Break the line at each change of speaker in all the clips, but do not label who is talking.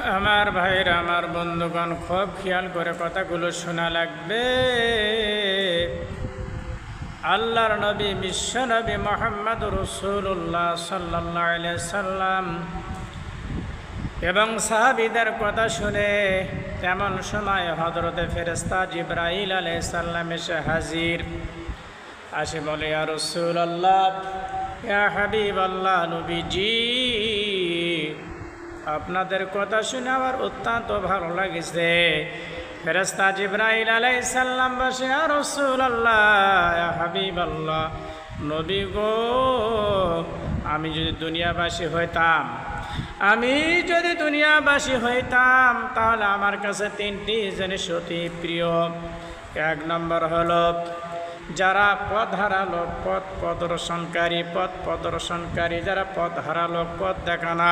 আমার ভাইয়ের, আমার বন্ধুগণ খুব খেয়াল করে কথাগুলো শোনা লাগবে। আল্লাহর নবী, বিশ্ব নবী মোহাম্মদ রসুল্লাহ সাল্লাহ সাল্লাম। এবং সাহাবিদের কথা শুনে তেমন সময় হজরতে ফেরেস্তা জিব্রাইল আলাই সাল্লাম এসে হাজির। আসে বলে আর রসুল আল্লাহ হাবিব আল্লাহ নবীজি আপনাদের কথা শুনে আমার অত্যন্ত ভালো লাগেছে। ফেরেস্তা জিব্রাইল আলাই সাল্লাম বসে আর রসুল আল্লাহ হাবিব আল্লাহ নবী গো, আমি যদি দুনিয়াবাসী হইতাম, আমি যদি দুনিয়াবাসী হইতাম, তাহলে আমার কাছে তিনটি জিনিস অতি প্রিয়। এক নম্বর হল, যারা পথ হারালো, পথ প্রদর্শনকারী পথ প্রদর্শনকারী, যারা পথ হারালো, পথ দেখানা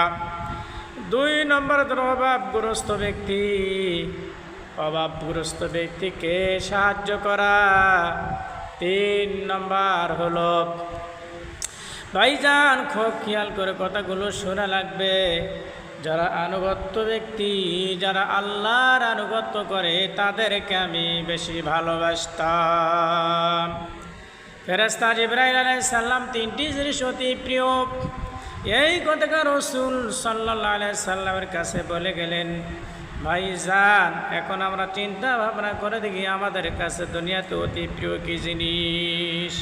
দুই নম্বর অভাবগ্রস্ত ব্যক্তি। অভাবগ্রস্ত ব্যক্তিকে সাহায্য করা। তিন নম্বর হল, ভাইজান খুব খেয়াল করে কথাগুলো শোনা লাগবে। যারা আনুগত্য ব্যক্তি, যারা আল্লাহর আনুগত্য করে, তাদেরকে আমি বেশি ভালোবাসতাম। ফেরাস্তা জিব্রাইল আলাই সাল্লাম তিনটি জিনিস অতি প্রিয়। এই কথাটা রসুল আলাই সাল্লামের কাছে বলে গেলেন, ভাই যান এখন আমরা চিন্তা ভাবনা করে দেখি আমাদের কাছে দুনিয়াতে অতি প্রিয় কি জিনিস?